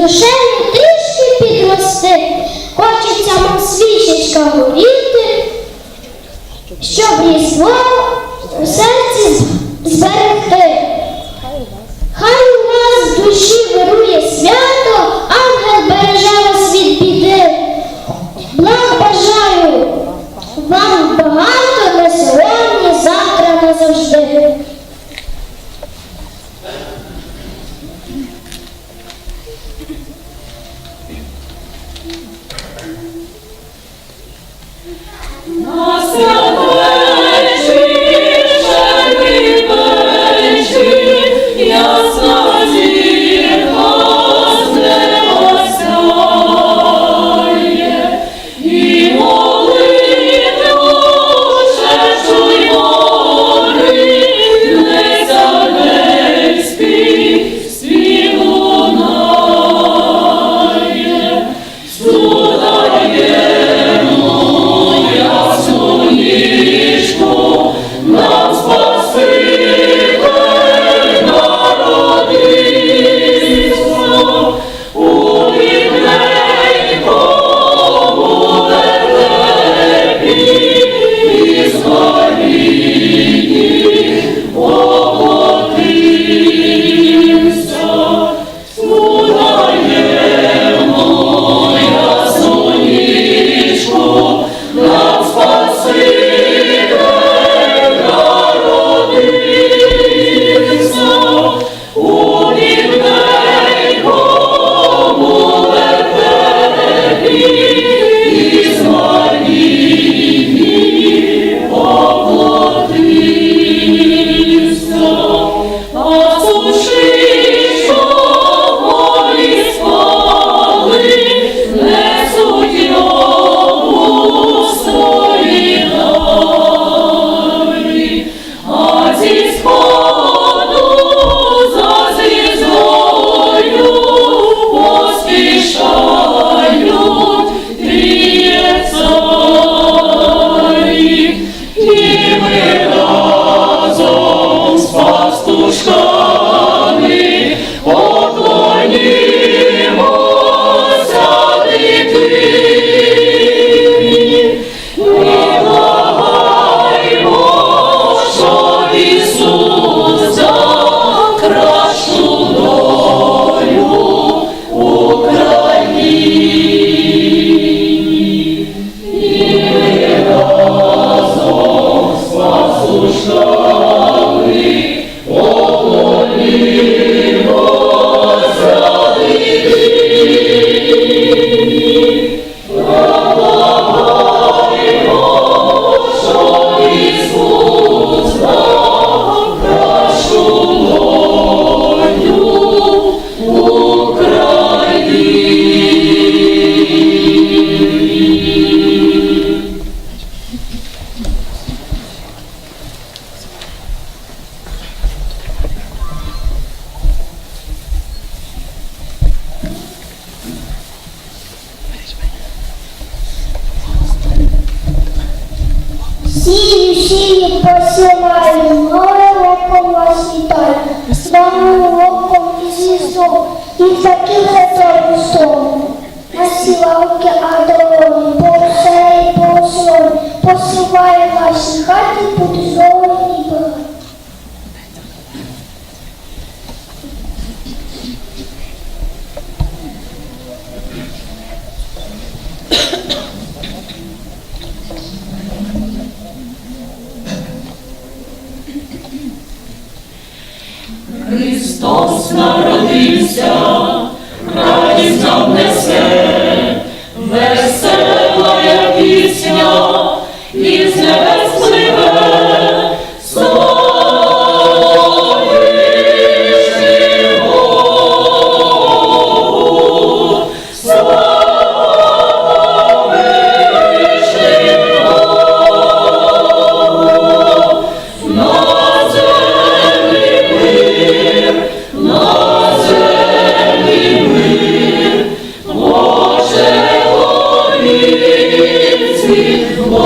душею тиші підрости, хочеться нам свічечка горіти, щоб різдво у серці зберегти. Посилаю, мною локом вас з вами локом і звіздом, і таким готовим столом. На сілавки по все і по ваші хаті під золоті Христос народився, радість нам несе.